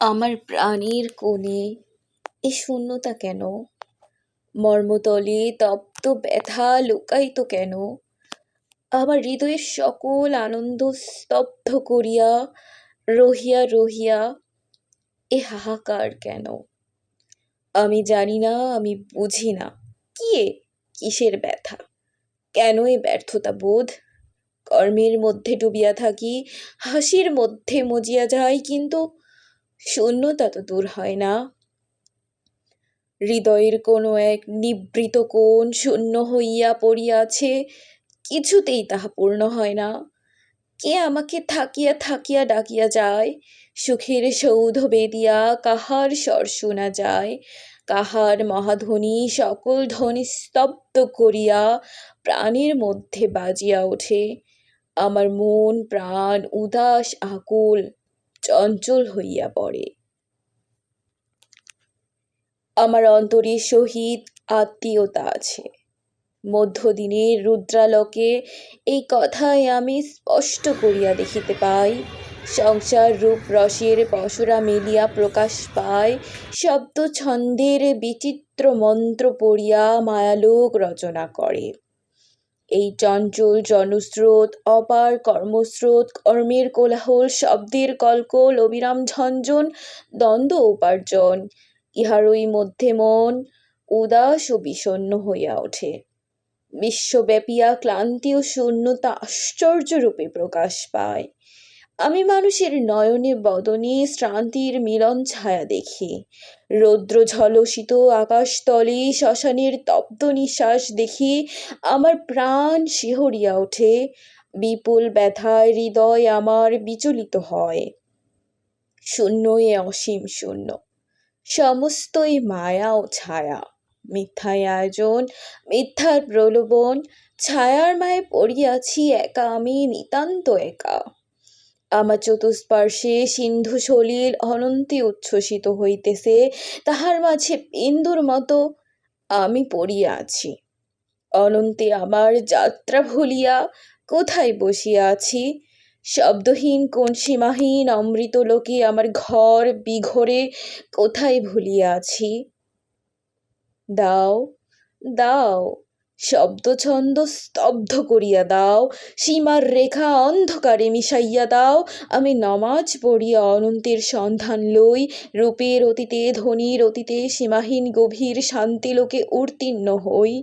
আমার প্রাণের কোণে এ শূন্যতা কেন? মর্মতলে তপ্ত ব্যথা লুকায়িত কেন? আমার হৃদয়ের সকল আনন্দ স্তব্ধ করিয়া রহিয়া রহিয়া এ হাহাকার কেন? আমি জানি না, আমি বুঝি না। কি এ? কিসের ব্যথা? কেন এ ব্যর্থতা বোধ? কর্মের মধ্যে ডুবিয়া থাকি, হাসির মধ্যে মজিয়া যাই, কিন্তু শূন্যতা তো দূর হয় না। হৃদয়ের কোনো এক নিবৃত কোণ শূন্য হইয়া পড়িয়াছে, কিছুতেই তাহা পূর্ণ হয় না। কে আমাকে থাকিয়া থাকিয়া ডাকিয়া যায়? সুখের সৌধ বেদিয়া কাহার স্বর শোনা যায়? কাহার মহাধ্বনি সকল ধ্বনি স্তব্ধ করিয়া প্রাণের মধ্যে বাজিয়া ওঠে। আমার মন, প্রাণ, উদাস, আকুল চঞ্চল হইয়া পড়ে। আমার অন্তরে সহিত আত্মীয়তা আছে। মধ্যদিনের রুদ্রালোকে এই কথায় আমি স্পষ্ট করিয়া দেখিতে পাই। সংসার রূপ রসের পশুরা মিলিয়া প্রকাশ পায়। শব্দ ছন্দের বিচিত্র মন্ত্র পড়িয়া মায়ালোক রচনা করে। এই চঞ্চল জনস্রোত, অপার কর্মস্রোত, কর্মের কোলাহল, শব্দের কলকল, অবিরাম ঝঞ্ঝন, দ্বন্দ্ব উপার্জন, ইহারই মধ্যে মন উদাস ও বিষণ্ন হইয়া ওঠে। বিশ্বব্যাপিয়া ক্লান্তি ও শূন্যতা আশ্চর্যরূপে প্রকাশ পায়। আমি মানুষের নয়নে বদনে শ্রান্তির মিলন ছায়া দেখি। রৌদ্র ঝলসিত আকাশতলে শ্মশানের তপ্ত নিঃশ্বাস দেখি, আমার প্রাণ শিহরিয়া ওঠে। বিপুল ব্যথায় হৃদয় আমার বিচলিত হয়। শূন্য এ অসীম শূন্য। সমস্তই মায়া ও ছায়া। মিথ্যায় আয়োজন, মিথ্যার প্রলোভন, ছায়ার মায়ে পড়িয়াছি একা আমি নিতান্ত একা। আমার চতুষ্পার্শ্বে সিন্ধু সলিল অনন্তে উচ্ছ্বসিত হইতেছে। তাহার মাঝে বিন্দুর মতো আমি পড়িয়া আছি। অনন্তে আমার যাত্রা ভুলিয়া কোথায় বসিয়া আছি? শব্দহীন, কোন সীমাহীন, অমৃত লোকে আমার ঘর বিঘরে কোথায় ভুলিয়া আছি? দাও দাও শব্দছন্দ স্তব্ধ করিয়া দাও, সীমার রেখা অন্ধকারে মিশাইয়া দাও। আমি নমাজ পড়িয়া অনন্তের সন্ধান লই, রূপের অতীতে ধ্বনির অতীতে, সীমাহীন গভীর শান্তিলোকে উত্তীর্ণ হই।